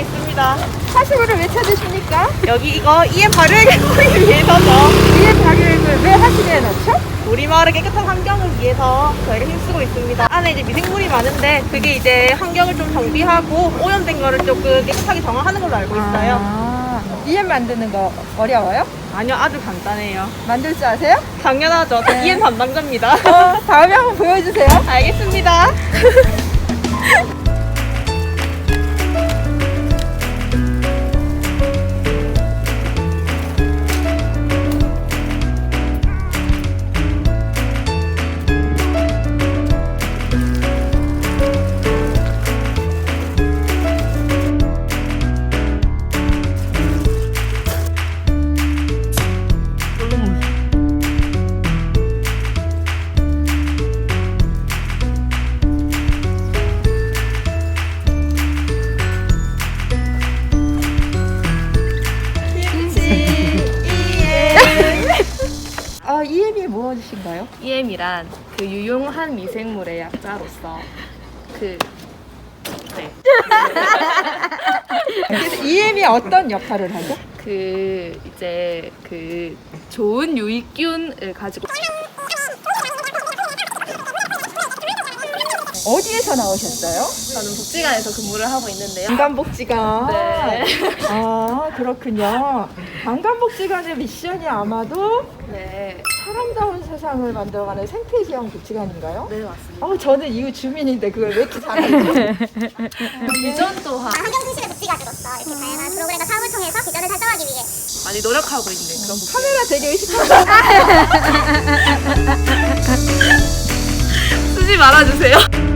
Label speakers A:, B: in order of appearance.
A: 있습니다.
B: 하수구를 왜 찾으십니까?
A: 여기 이거 EM 발효액을 위해서죠.
B: 이게 발효액을 왜 하수구에 넣죠?
A: 우리 마을의 깨끗한 환경을 위해서 저희가 힘쓰고 있습니다. 안에 이제 미생물이 많은데 그게 이제 환경을 좀 정비하고 오염된 거를 조금 깨끗하게 정화하는 걸로 알고 있어요.
B: 아, EM 만드는 거 어려워요?
A: 아니요, 아주 간단해요.
B: 만들 줄 아세요?
A: 당연하죠. 저
B: 네.
A: EM 담당자입니다.
B: 어, 다음에 한번 보여주세요.
A: 알겠습니다.
B: EM이 무엇인가요?
C: EM이란 그 유용한 미생물의 약자로서 그 네.
B: 그래서 EM이 어떤 역할을 하죠?
C: 그 이제 그 좋은 유익균을 가지고
B: 어디에서 나오셨어요?
C: 저는 복지관에서 근무를 하고 있는데요.
B: 관광복지관.
C: 네.
B: 아, 그렇군요. 관광복지관의 미션이 아마도
C: 네.
B: 사람다운 세상을 만들어가는 생태지형 복지관인가요?
C: 네, 맞습니다.
B: 어, 저는 이후 주민인데 그걸 왜 이렇게 잘 알죠?
C: 비전 또한
D: 환경신실의 복지관으로서 이렇게 다양한 프로그램과 사업을 통해서 비전을 달성하기 위해
C: 많이 노력하고 있는 그런 복지.
B: 카메라 되게 의식하고
C: 쓰지 말아주세요.